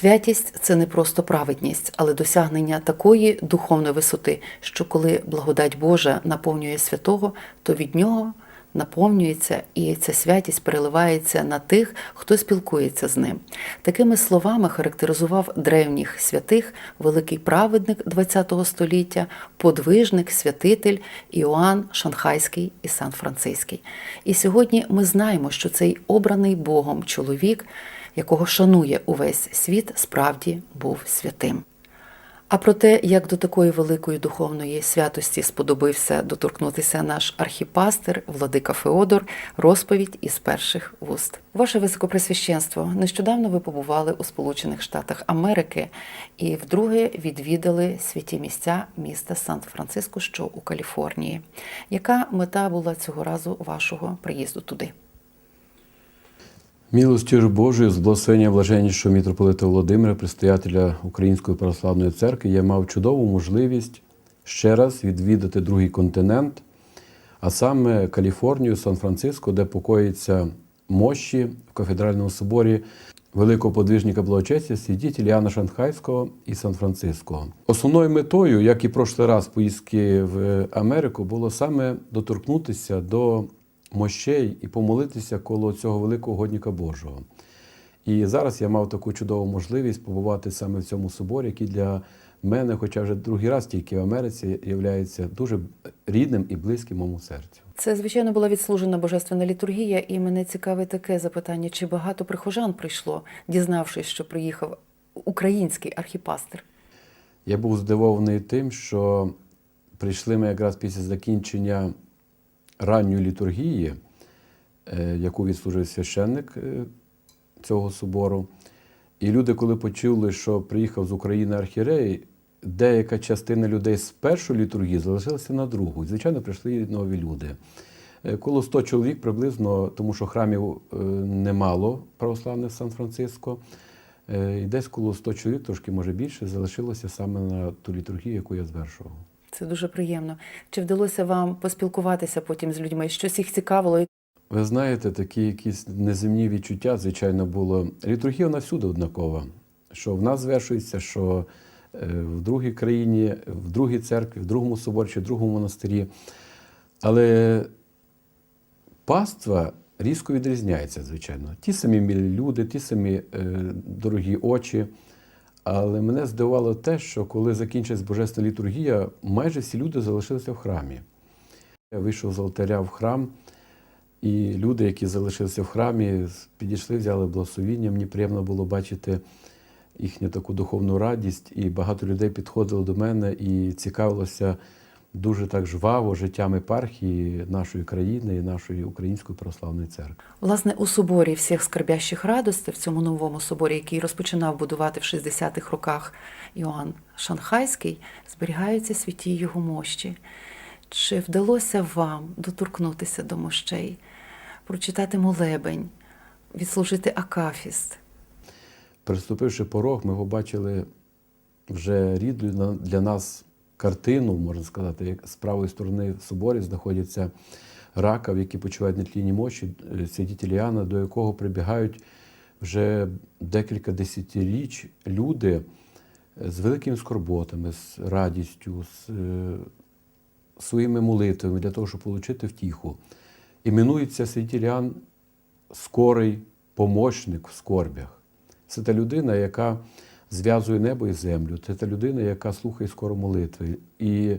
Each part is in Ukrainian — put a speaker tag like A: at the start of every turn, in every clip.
A: Святість це не просто праведність, але досягнення такої духовної висоти, що коли благодать Божа наповнює святого, то від нього наповнюється і ця святість переливається на тих, хто спілкується з ним. Такими словами характеризував древніх святих великий праведник ХХ століття, подвижник, святитель Іоанн Шанхайський і Сан-Франциський. І сьогодні ми знаємо, що цей обраний Богом чоловік, якого шанує увесь світ, справді був святим. А про те, як до такої великої духовної святості сподобився доторкнутися наш архіпастир Владика Феодор, розповідь із перших вуст. Ваше високопресвященство, нещодавно ви побували у Сполучених Штатах Америки і вдруге відвідали святі місця міста Сан-Франциско, що у Каліфорнії. Яка мета була цього разу вашого приїзду туди?
B: Милостю ж Божою, з благословення блаженнішого мітрополита Володимира, предстоятеля Української православної церкви, я мав чудову можливість ще раз відвідати другий континент, а саме Каліфорнію, Сан-Франциско, де покоїться мощі в кафедральному соборі великого подвижника благочестя святителя Іоанна Шанхайського і Сан-Франциского. Основною метою, як і прошлий раз поїздки в Америку, було саме доторкнутися до мощей і помолитися коло цього великого годника Божого. І зараз я мав таку чудову можливість побувати саме в цьому соборі, який для мене, хоча вже другий раз тільки в Америці, є дуже рідним і близьким моєму серцю.
A: Це, звичайно, була відслужена божественна літургія, і мене цікавить таке запитання: чи багато прихожан прийшло, дізнавшись, що приїхав український архіпастир?
B: Я був здивований тим, що прийшли ми якраз після закінчення ранньої літургії, е, яку відслужив священник е, цього собору. І люди, коли почули, що приїхав з України архірей, деяка частина людей з першої літургії залишилася на другу. І, звичайно, прийшли нові люди. Е, Коло 100 чоловік приблизно, тому що храмів немало православних в Сан-Франциско. І десь коло 100 чоловік, трошки може більше, залишилося саме на ту літургію, яку я звершував.
A: Це дуже приємно. Чи вдалося вам поспілкуватися потім з людьми? Щось їх цікавило?
B: Ви знаєте, такі якісь неземні відчуття, звичайно, було. Літургія вона всюди однакова. Що в нас звершується, що е, в другій країні, в другій церкві, в другому соборі чи в другому монастирі. Але паства різко відрізняється, звичайно. Ті самі люди, ті самі е, дорогі очі. Але мене здивувало те, що коли закінчилась Божественна літургія, майже всі люди залишилися в храмі. Я вийшов з алтаря в храм, і люди, які залишилися в храмі, підійшли, взяли благословіння. Мені приємно було бачити їхню таку духовну радість, і багато людей підходило до мене і цікавилося дуже так жваво життям епархії нашої країни і нашої української православної церкви.
A: Власне, у соборі всіх скорбящих радостей, в цьому новому соборі, який розпочинав будувати в 60-х роках Іоанн Шанхайський, зберігаються святі його мощі. Чи вдалося вам доторкнутися до мощей, прочитати молебень, відслужити акафіст?
B: Переступивши порог, ми побачили вже рідну для нас картину, можна сказати, як з правої сторони в соборі знаходяться ракав, які почувають нетлінні мощі е, святителя Іоанна, до якого прибігають вже декілька десятиріч люди з великими скорботами, з радістю, з е, своїми молитвами для того, щоб отримати втіху. Іменується Іоанн скорий помощник в скорбях. Це та людина, яка зв'язує небо і землю. Це та людина, яка слухає скоро молитви. І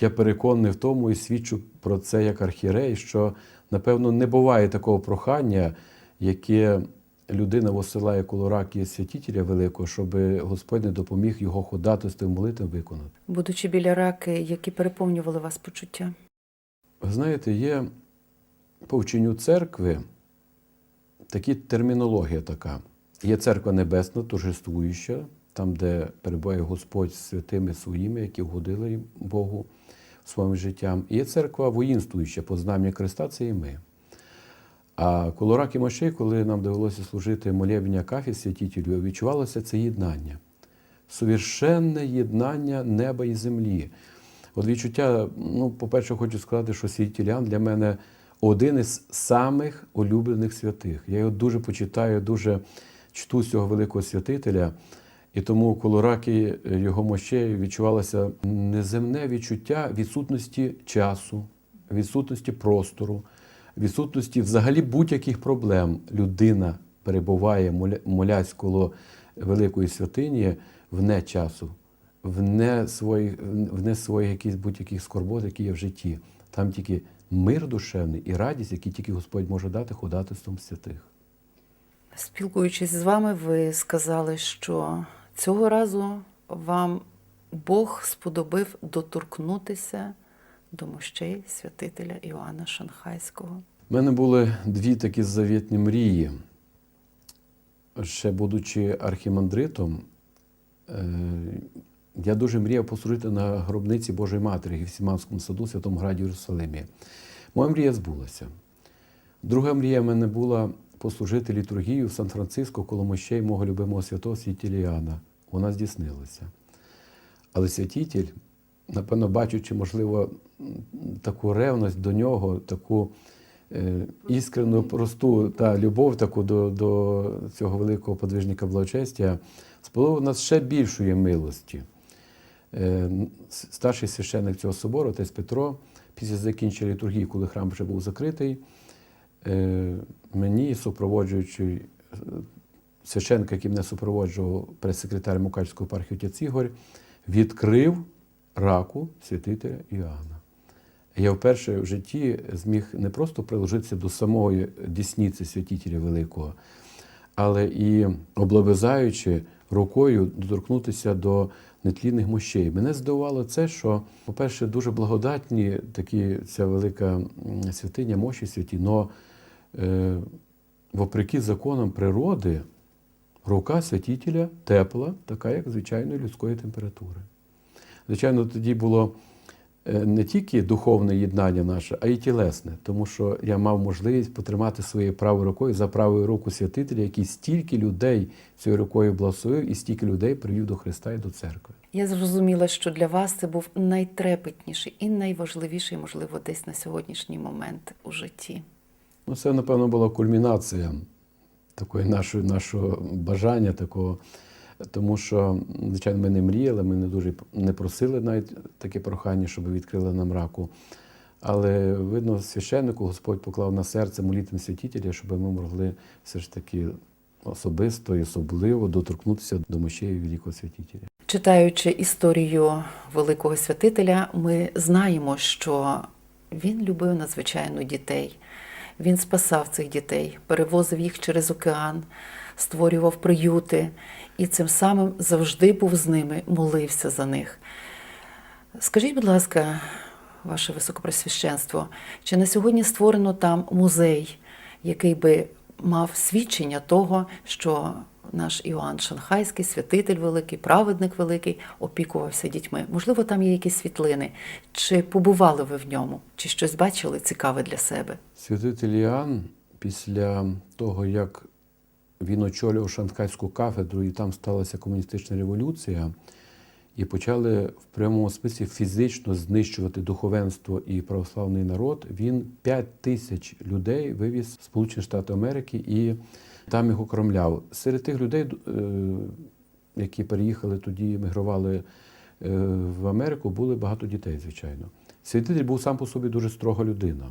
B: я переконаний в тому і свідчу про це як архірей, що, напевно, не буває такого прохання, яке людина посилає коло раки святителя великого, щоб Господь не допоміг його ходатайством молитвам виконати.
A: Будучи біля раки, які переповнювали вас почуття?
B: Ви знаєте, є по вченню церкви такі термінологія така. Є церква небесна, торжествуюча, там, де перебуває Господь з святими своїми, які вгодили Богу своїм життям. І є церква воїнствуюча, познання Христа це і ми. А коло раки мощей, коли нам довелося служити молебня кафі святітелю, відчувалося це єднання. Совершенне єднання неба і землі. От відчуття, ну, по-перше, хочу сказати, що Іоанн для мене один із самих улюблених святих. Я його дуже почитаю, дуже чту цього великого святителя. І тому коло раки його мощей відчувалося неземне відчуття відсутності часу, відсутності простору, відсутності взагалі будь-яких проблем. Людина перебуває, моля- молясь коло великої святині вне часу, вне своїх, вне своїх якихось будь-яких скорбот, які є в житті. Там тільки мир душевний і радість, які тільки Господь може дати ходатайством святих.
A: Спілкуючись з вами, ви сказали, що цього разу вам Бог сподобив доторкнутися до мощей святителя Іоанна Шанхайського.
B: У мене були дві такі завітні мрії. Ще будучи архімандритом, е, я дуже мріяв послужити на гробниці Божої Матері в Гефсіманському саду, Святому Граді Єрусалимі. Моя мрія збулася. Друга мрія в мене була послужити літургію в Сан-Франциско коло мощей мого любимого святого святителя Іоанна. Вона здійснилася. Але святитель, напевно, бачучи, можливо, таку ревність до нього, таку е, іскрену, просту та любов таку до, до цього великого подвижника благочестя, сподобав нас ще більшої милості. Е, Старший священник цього собору, отець Петро, після закінчення літургії, коли храм вже був закритий, мені, супроводжуючи е, священника, який мене супроводжував прес-секретар Мукачського епархії отець Ігор, відкрив раку святителя Іоанна. Я вперше в житті зміг не просто приложитися до самої дісниці святителя Великого, але і облобизаючи рукою доторкнутися до нетлінних мощей. Мене здивувало це, що, по-перше, дуже благодатні такі ця велика святиня, мощі святі, е, вопреки законам природи, рука святителя тепла, така, як звичайної людської температури. Звичайно, тоді було е, не тільки духовне єднання наше, а й тілесне, тому що я мав можливість потримати своєю правою рукою за правою руку святителя, який стільки людей цією рукою благословив і стільки людей привів до Христа і до церкви.
A: Я зрозуміла, що для вас це був найтрепетніший і найважливіший, можливо, десь на сьогоднішній момент у житті.
B: Ну, це, напевно, була кульмінація такої нашої, нашого бажання, такого. Тому що, звичайно, ми не мріяли, ми не дуже не просили навіть таке прохання, щоб відкрили нам раку. Але видно, священнику Господь поклав на серце молитвен святителя, щоб ми могли все ж таки особисто і особливо доторкнутися до мощей великого святителя.
A: Читаючи історію великого святителя, ми знаємо, що він любив надзвичайно дітей. Він спасав цих дітей, перевозив їх через океан, створював приюти і цим самим завжди був з ними, молився за них. Скажіть, будь ласка, ваше високопресвященство, чи на сьогодні створено там музей, який би мав свідчення того, що наш Іоанн Шанхайський, святитель великий, праведник великий, опікувався дітьми? Можливо, там є якісь світлини. Чи побували ви в ньому, чи щось бачили цікаве для себе?
B: Святитель Іоанн після того, як він очолював Шанхайську кафедру, і там сталася комуністична революція, і почали в прямому смислі фізично знищувати духовенство і православний народ, він 5 тисяч людей вивіз в Сполучені Штати Америки і там їх окромляв. Серед тих людей, е, які переїхали тоді, мігрували е, в Америку, були багато дітей, звичайно. Святитель був сам по собі дуже строга людина.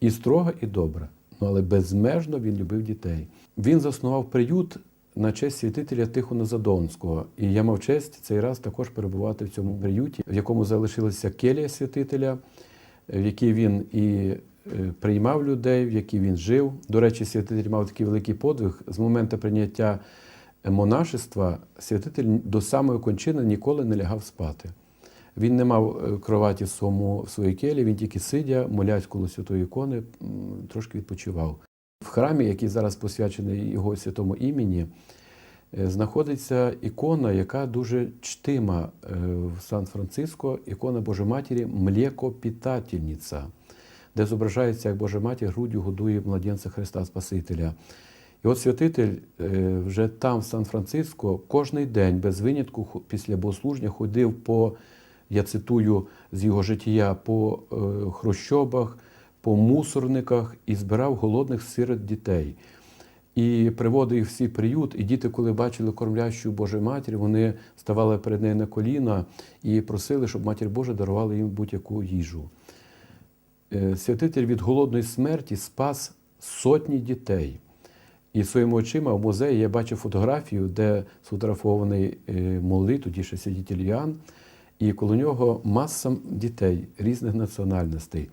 B: І строга, і добра. Ну, але безмежно він любив дітей. Він заснував приют на честь святителя Тихона Задонського. І я мав честь цей раз також перебувати в цьому приюті, в якому залишилася келія святителя, в якій він і е, приймав людей, в якій він жив. До речі, святитель мав такий великий подвиг. З моменту прийняття монашества святитель до самої кончини ніколи не лягав спати. Він не мав е, кроваті в своєму в своїй келі, він тільки сидя, молясь коло святої ікони, трошки відпочивав. В храмі, який зараз посвячений його святому імені, е, знаходиться ікона, яка дуже чтима е, в Сан-Франциско, ікона Божої Матері Млекопітательниця, де зображається, як Божа Матір груддю годує младенця Христа Спасителя. І от святитель е, вже там, в Сан-Франциско, кожний день без винятку після богослуження ходив по, я цитую з його життя, по хрущобах, по мусорниках і збирав голодних сирот дітей. і приводив їх всі приют. І діти, коли бачили кормлящу Божу матір, вони ставали перед нею на коліна і просили, щоб матір Божа дарувала їм будь-яку їжу. Е, Святитель від голодної смерті спас сотні дітей. І своїми очима в музеї я бачив фотографію, де сфотографований е, молодий, тоді ще святитель Іоанн, і коло нього маса дітей різних національностей.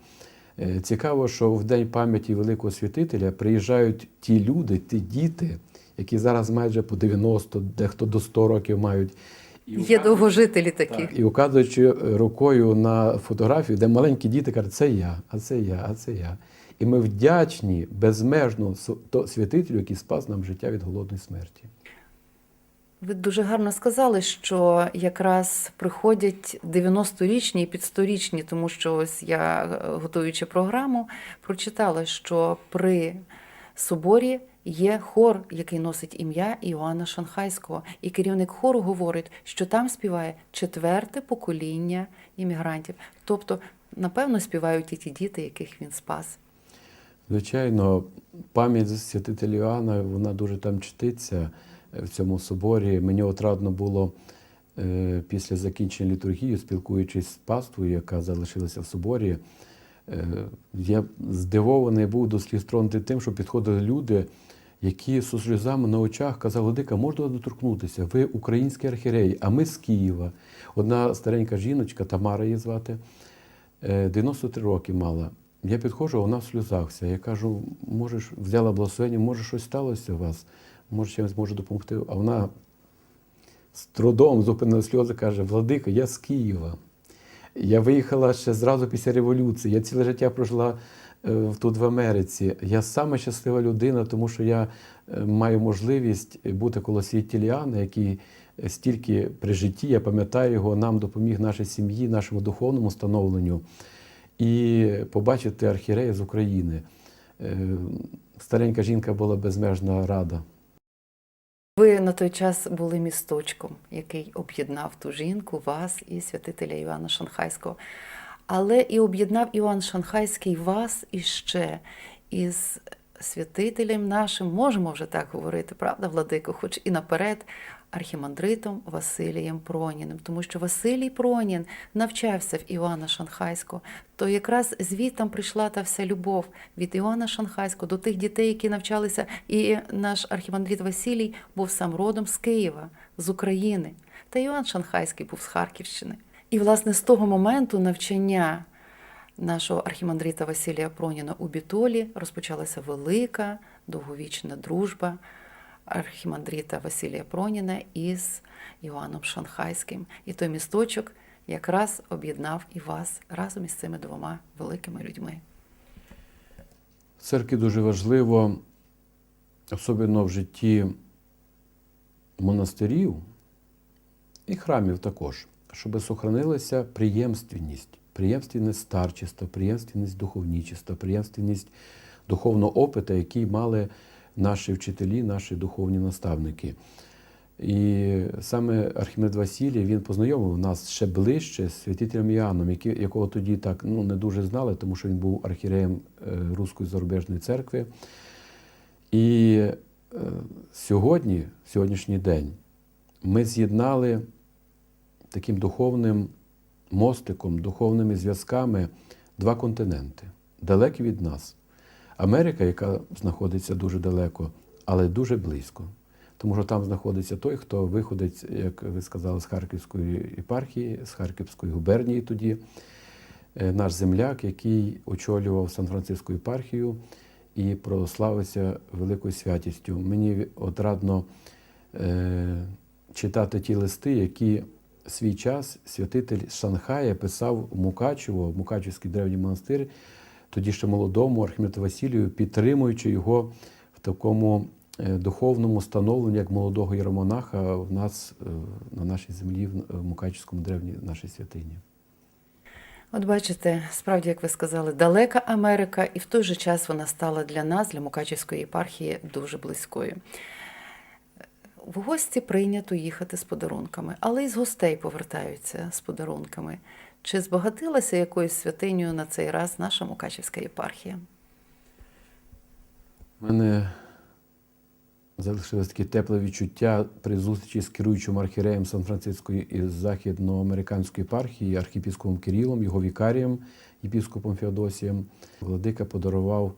B: Е, Цікаво, що в День пам'яті великого святителя приїжджають ті люди, ті діти, які зараз майже по 90, дехто до 100 років мають. І
A: Є довгожителі такі.
B: так, і указуючи рукою на фотографію, де маленькі діти кажуть, це я, а це я, а це я. І ми вдячні безмежно святителю, який спас нам життя від голодної смерті.
A: Ви дуже гарно сказали, що якраз приходять 90-річні і під 100-річні, тому що ось я, е, готуючи програму, прочитала, що при соборі є хор, який носить ім'я Іоанна Шанхайського. І керівник хору говорить, що там співає четверте покоління іммігрантів. Тобто, напевно, співають і ті діти, яких він спас.
B: Звичайно, пам'ять святителя Іоанна, вона дуже там чтиться е, в цьому соборі. Мені отрадно було е, після закінчення літургії, спілкуючись з паствою, яка залишилася в соборі. е, Я здивований був до сліз тронути тим, що підходили люди, які з сльозами на очах казали, Дика, можна доторкнутися? Ви українські архіреї, а ми з Києва. Одна старенька жіночка, Тамара її звати, е, 93 роки мала. Я підходжу, вона в сльозах. Я кажу, можеш, взяла благословення, може щось сталося у вас, може чимось можу допомогти. А вона з трудом зупинила сльози, каже, Владика, я з Києва. Я виїхала ще зразу після революції. Я ціле життя прожила е, тут в Америці. Я саме щаслива людина, тому що я е, маю можливість бути коло світіліана, який стільки при житті, я пам'ятаю його, нам допоміг нашій сім'ї, нашому духовному становленню. І побачити архірея з України. Е, Старенька жінка була безмежна рада.
A: Ви на той час були місточком, який об'єднав ту жінку, вас і святителя Івана Шанхайського. Але і об'єднав Іван Шанхайський вас іще із святителем нашим, можемо вже так говорити, правда, Владико, хоч і наперед, архімандритом Василієм Проніним. Тому що Василій Пронін навчався в Івана Шанхайського, то якраз звідтам прийшла та вся любов від Іоанна Шанхайського до тих дітей, які навчалися. І наш архімандрит Василій був сам родом з Києва, з України. Та Іоанн Шанхайський був з Харківщини. І, власне, з того моменту навчання нашого архімандрита Василія Проніна у Бітолі розпочалася велика довговічна дружба архімандрита Василія Проніна із Іоанном Шанхайським. І той місточок якраз об'єднав і вас разом із цими двома великими людьми.
B: Церкві дуже важливо, особливо в житті монастирів і храмів також, щоб сохранилася приємственність, приємственність старчества, приємственність духовнічества, приємственність духовного опиту, який мали наші вчителі, наші духовні наставники. І саме Архімед Василій він познайомив нас ще ближче з святителем Іоанном, якого тоді так ну, не дуже знали, тому що він був архіреєм е, Руської зарубіжної церкви. І е, сьогодні, сьогоднішній день, ми з'єднали таким духовним мостиком, духовними зв'язками два континенти, далекі від нас. Америка, яка знаходиться дуже далеко, але дуже близько. Тому що там знаходиться той, хто виходить, як ви сказали, з Харківської єпархії, з Харківської губернії тоді, Е, наш земляк, який очолював Сан-Франциску єпархію і прославився великою святістю. Мені отрадно е, читати ті листи, які свій час святитель Шанхая писав Мукачево, Мукачевський древній монастир, тоді ще молодому Архімеду Василію, підтримуючи його в такому е, духовному становленні, як молодого єромонаха в нас е, на нашій землі, в Мукачевському древній нашій святині.
A: От бачите, справді, як ви сказали, далека Америка, і в той же час вона стала для нас, для Мукачівської єпархії, дуже близькою. В гості прийнято їхати з подарунками, але й з гостей повертаються з подарунками. Чи збагатилася якоюсь святинею на цей раз наша Мукачівська єпархія?
B: У мене залишилось таке тепле відчуття при зустрічі з керуючим архіреєм Сан-Франциської і західноамериканської єпархії, архіпіскопом Кирилом, його вікарієм, єпіскопом Феодосієм. Владика подарував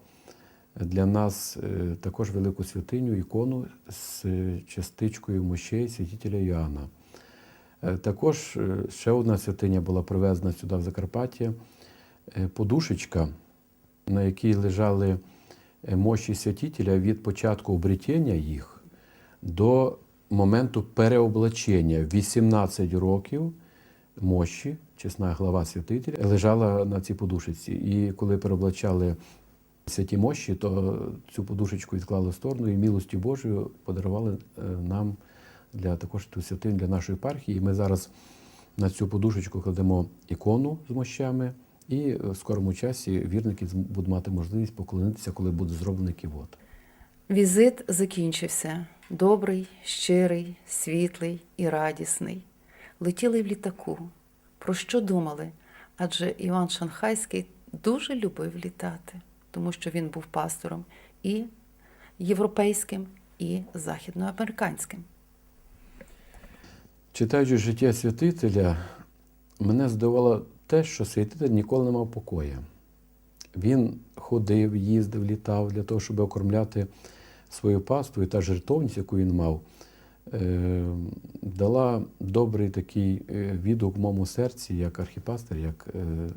B: для нас е, також велику святиню, ікону з е, частичкою мощей святителя Іоанна. Е, Також ще одна святиня була привезена сюди в Закарпаття, подушечка, на якій лежали мощі святителя від початку обретіння їх до моменту переоблачення. 18 років мощі, чесна глава святителя, лежала на цій подушечці. І коли переоблачали святі мощі, то цю подушечку відклали в сторону і милостю Божою подарували е, нам для також ту святиню для нашої єпархії. І ми зараз на цю подушечку кладемо ікону з мощами, і в скорому часі вірники будуть мати можливість поклонитися, коли буде зроблений ківот.
A: Візит закінчився. Добрий, щирий, світлий і радісний. Летіли в літаку. Про що думали? Адже Іван Шанхайський дуже любив літати, тому що він був пастором і європейським, і західноамериканським.
B: Читаючи життя святителя, мене здивувало те, що святитель ніколи не мав покоя. Він ходив, їздив, літав для того, щоб окормляти свою паству, і та жертовність, яку він мав, е, дала добрий такий е, відгук в моєму серці, як архіпастер, як е,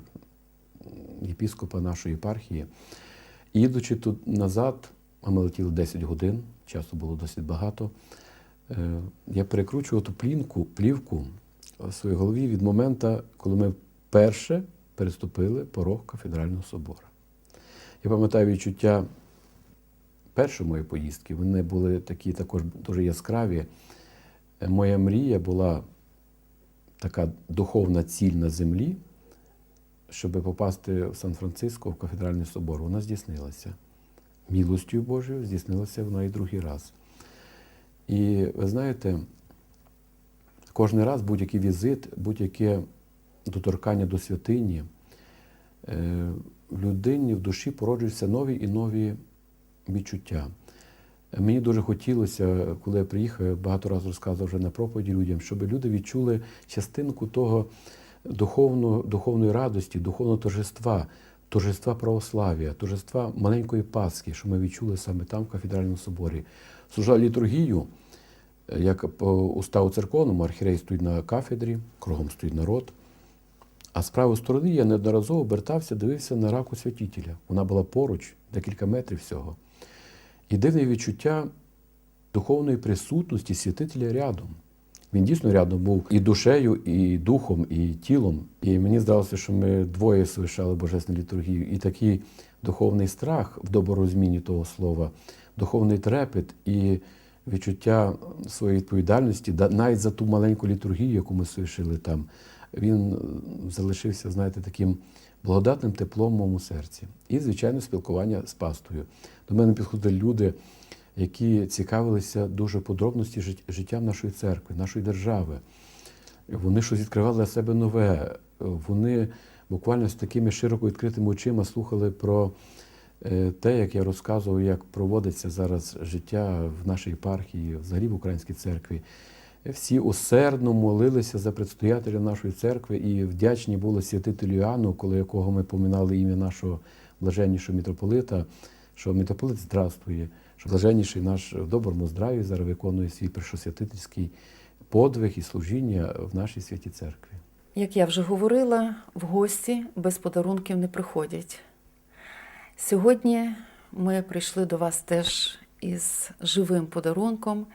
B: єпіскопа нашої єпархії. Їдучи тут назад, а ми летіли 10 годин, часу було досить багато. Е, Я перекручував ту плінку, плівку в своїй голові від моменту, коли ми вперше переступили порог кафедрального собору. Я пам'ятаю відчуття першої моєї поїздки, вони були такі також дуже яскраві. Моя мрія була така духовна ціль на землі, щоб попасти в Сан-Франциско в кафедральний собор. Вона здійснилася. Милостю Божою здійснилася вона і другий раз. І ви знаєте, кожен раз будь-який візит, будь-яке доторкання до святині, е, в людині в душі породжуються нові і нові відчуття. Мені дуже хотілося, коли я приїхав, я багато разів розказував вже на проповіді людям, щоб люди відчули частинку того духовного, духовної радості, духовного торжества, торжества православ'я, торжества маленької Пасхи, що ми відчули саме там, в кафедральному соборі. Служав літургію, е, як по уставу церковному, архірей стоїть на кафедрі, кругом стоїть народ. А з правої сторони я неодноразово обертався, дивився на раку святителя. Вона була поруч, декілька метрів всього. І дивне відчуття духовної присутності святителя рядом. Він дійсно рядом був і душею, і духом, і тілом. І мені здалося, що ми двоє совершали божественну літургію. І такий духовний страх в доборозміні того слова, духовний трепет і відчуття своєї відповідальності, навіть за ту маленьку літургію, яку ми совершили там, він залишився, знаєте, таким благодатним теплом в моєму серці. І, звичайно, спілкування з пастою. До мене підходили люди, які цікавилися дуже подробності жит- життя нашої церкви, нашої держави. Вони щось відкривали для себе нове. Вони буквально з такими широко відкритими очима слухали про е, те, як я розказував, як проводиться зараз життя в нашій єпархії, взагалі в українській церкві. Всі усердно молилися за предстоятеля нашої церкви і вдячні були святителю Іоанну, коли якого ми поминали ім'я нашого блаженнішого митрополита, що митрополит здравствує, що блаженніший наш в доброму здраві зараз виконує свій першосвятительський подвиг і служіння в нашій святій церкві.
A: Як я вже говорила, в гості без подарунків не приходять. Сьогодні ми прийшли до вас теж із живим подарунком,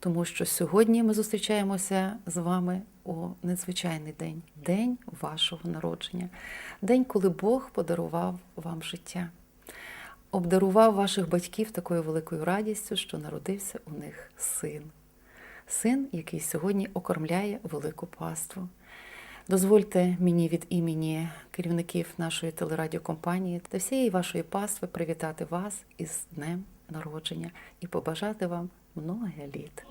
A: тому що сьогодні ми зустрічаємося з вами у надзвичайний день день вашого народження, день, коли Бог подарував вам життя, обдарував ваших батьків такою великою радістю, що народився у них син. Син, який сьогодні окормляє велику паству. Дозвольте мені від імені керівників нашої телерадіокомпанії та всієї вашої пастви привітати вас із днем народження і побажати вам много літ.